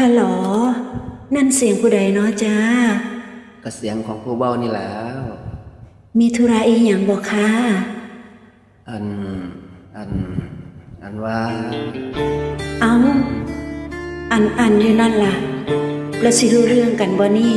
ฮัลโหล นั่นเสียงผู้ใดเนาะจ้า ก็เสียงของผู้เบ้านี่แหล้ว มีธุระอีหยังบอกค่ะ อัน อัน อันว่า เอาอันอันอยู่นั่นล่ะ แล้วสิรู้เรื่องกันบ่นี่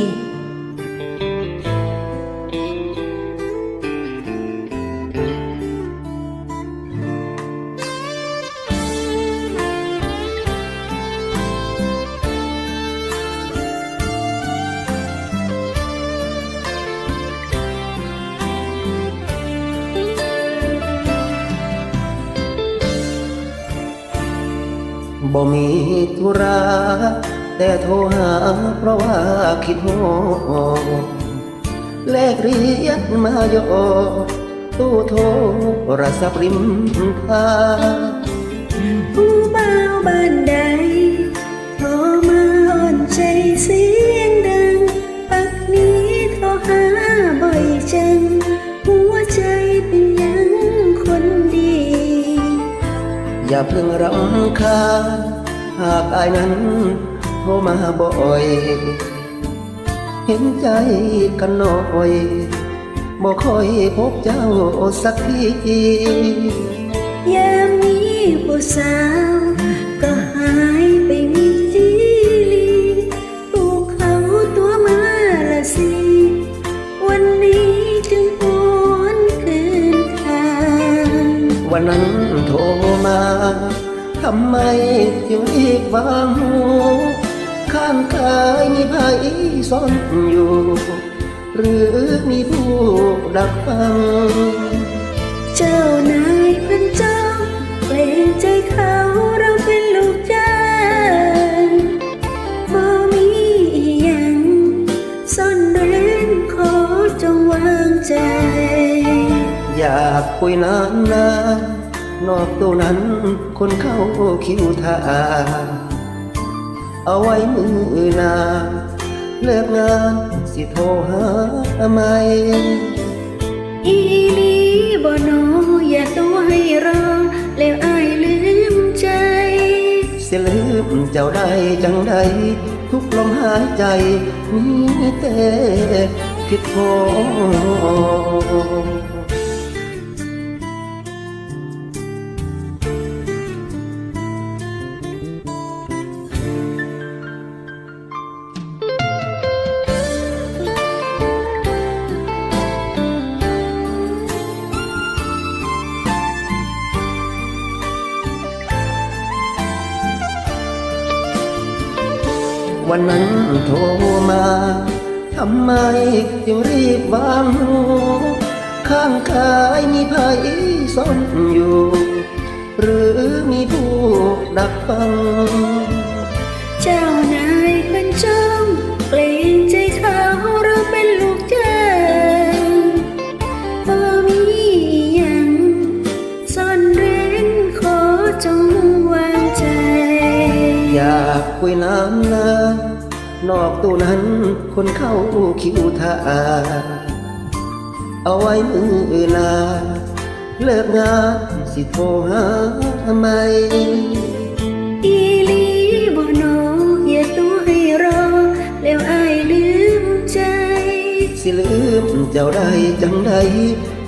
บ่มีธุระแต่โทรหาเพราะว่าคิดโงเลขเรียกมาโยตู้โทรศัพท์ริมทางผู้บ่าบ้านใด อย่าเพิ่งรำคาญหากอายนั้นโทรมาบ่อย เห็นใจกันหน่อยบ่ค่อยพบเจ้าสักทียามนี้ผู้สาว ทำไมจึงรีบวางหูข้างกายมีภัยซ่อนอยู่ หรือมีผู้ดักฟัง เจ้านายเพิ่นจ้องเกรงใจเขาเราเป็นลูกจ้างบ่มีอีหยังซ่อนเร้นขอจงวางใจ อยากคุยนานนานๆ นอกตัวนั้นคนเข้าคิวทาเอาไว้มือหนาเลิกงานสิโทรหาไหมอีลีบ่นออย่าตัวให้รอ แล้วอายลืมใจ เสียลืมเจ้าได้จังใด ทุกลมหายใจมีแต่คิดโท วันนั้นโทรมาทำไมจึงรีบวางหูข้างกายมีภัยซ่อนอยู่ หรือมีผู้ดักฟัง คุยน้ำนานอกตู้นั้นคนเข้าคิวทาเอาไว้มือนาเลิกงานสิโทรหาไหมอีลีบ่นออย่าตัวให้รอ แล้วอายลืมใจ สิลืมเจ้าได้จังใด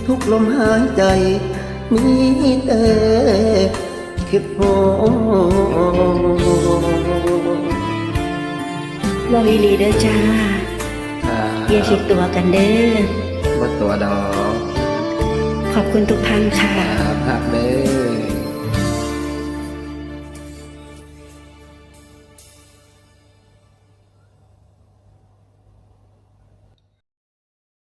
ทุกลมหายใจ มีแต่คิดโห ลองอีหลีเด้อจ้าอย่าคิดตัวกันเด้อบ่ตัวดอก ขอบคุณทุกท่านค่ะครับครับเด้อ